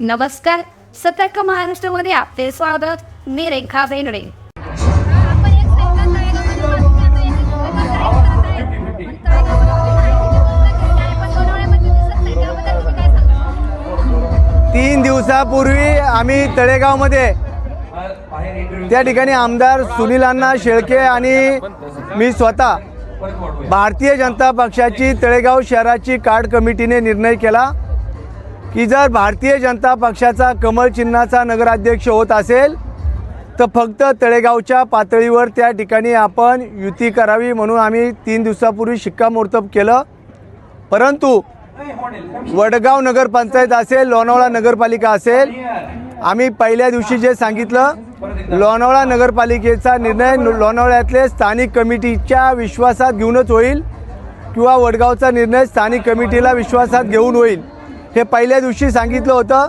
नमस्कार. सतर्क महाराष्ट्रामध्ये आपले स्वागत. मी रेखा बेनडे तीन दिवसापूर्वी आम्ही तळेगावमध्ये त्या ठिकाणी आमदार सुनील अण्णा शेळके आणि मी स्वतः भारतीय जनता पक्षाची तळेगाव शहराची कार्ड कमिटीने निर्णय केला. की जर भारतीय जनता पक्षाचा कमळ चिन्हाचा नगराध्यक्ष होत असेल तर फक्त तळेगावच्या पातळीवर त्या ठिकाणी आपण युती करावी म्हणून आम्ही तीन दिवसापूर्वी शिक्कामोर्तब केलं. परंतु वडगाव नगरपंचायत असेल लोणावळा नगरपालिका असेल आम्ही पहिल्या दिवशी जे सांगितलं लोणावळा नगरपालिकेचा निर्णय लोणावळ्यातले स्थानिक कमिटीच्या विश्वासात घेऊनच होईल किंवा वडगावचा निर्णय स्थानिक कमिटीला विश्वासात घेऊन होईल. हे पहिल्या दिवशी सांगितलं होतं.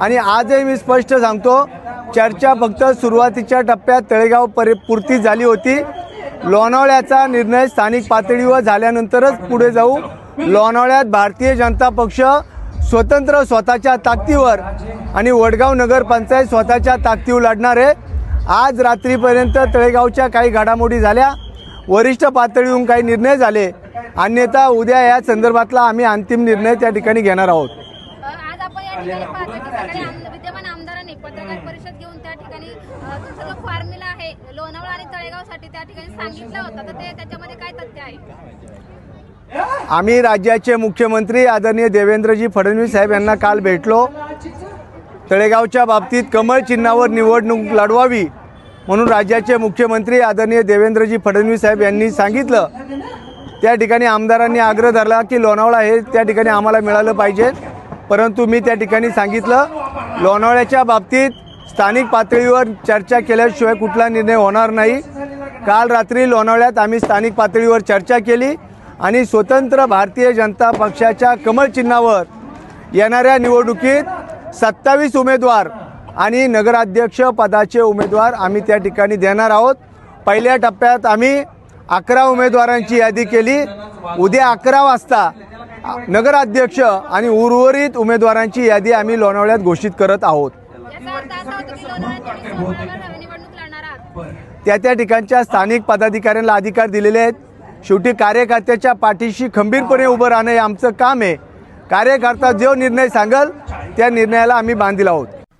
आणि आजही मी स्पष्ट सांगतो चर्चा फक्त सुरुवातीच्या टप्प्यात तळेगाव परि पुरती झाली होती. लोणावळ्याचा निर्णय स्थानिक पातळीवर झाल्यानंतरच पुढे जाऊ. लोणावळ्यात भारतीय जनता पक्ष स्वतंत्र स्वतःच्या ताकदीवर आणि वडगाव नगरपंचायत स्वतःच्या ताकदीवर लढणार आहे. आज रात्रीपर्यंत तळेगावच्या काही घडामोडी झाल्या. वरिष्ठ पातळीहून काही निर्णय झाले. अन्यथा उद्या या संदर्भातला आम्ही अंतिम निर्णय त्या ठिकाणी घेणार आहोत. अ, आज आपण या ठिकाणी पाहतो की सकाळी आम- विद्यमान आमदारांनी पत्रकार परिषद घेऊन त्या ठिकाणी अ, तुमचा जो फॉर्म्युला आहे लोणावळा आणि तळेगावसाठी त्या ठिकाणी सांगितलं होतं. तर ते त्याच्यामध्ये काय तथ्य आहे? आम्ही राज्याचे मुख्यमंत्री आदरणीय देवेंद्रजी फडणवीस साहेब यांना काल भेटलो. तळेगावच्या बाबतीत कमळ चिन्हावर निवडणूक लढवावी म्हणून राज्याचे मुख्यमंत्री आदरणीय देवेंद्रजी फडणवीस साहेब यांनी सांगितलं. त्या ठिकाणी आमदारांनी आग्रह धरला की लोणावळा हे त्या ठिकाणी आम्हाला मिळालं पाहिजे. परंतु मी त्या ठिकाणी सांगितलं लोणावळ्याच्या बाबतीत स्थानिक पातळीवर चर्चा केल्याशिवाय कुठला निर्णय होणार नाही. काल रात्री लोणावळ्यात आम्ही स्थानिक पातळीवर चर्चा केली आणि स्वतंत्र भारतीय जनता पक्षाच्या कमळ चिन्हावर येणाऱ्या निवडणुकीत सत्तावीस उमेदवार आणि नगराध्यक्ष पदाचे उमेदवार आम्ही त्या ठिकाणी देणार आहोत. पहिल्या टप्प्यात आम्ही अकरा उमेदवारांची यादी केली. उद्या अकरा वाजता नगराध्यक्ष आणि उर्वरित उमेदवारांची यादी आम्ही लोणावळ्यात घोषित करत आहोत. त्या त्या ठिकाणच्या स्थानिक पदाधिकाऱ्यांना अधिकार दिलेले आहेत. शेवटी कार्यकर्त्याच्या पाठीशी खंबीरपणे उभं राहणं हे आमचं काम आहे. कार्यकर्ता जो निर्णय सांगल त्या निर्णयाला आम्ही बांधील आहोत.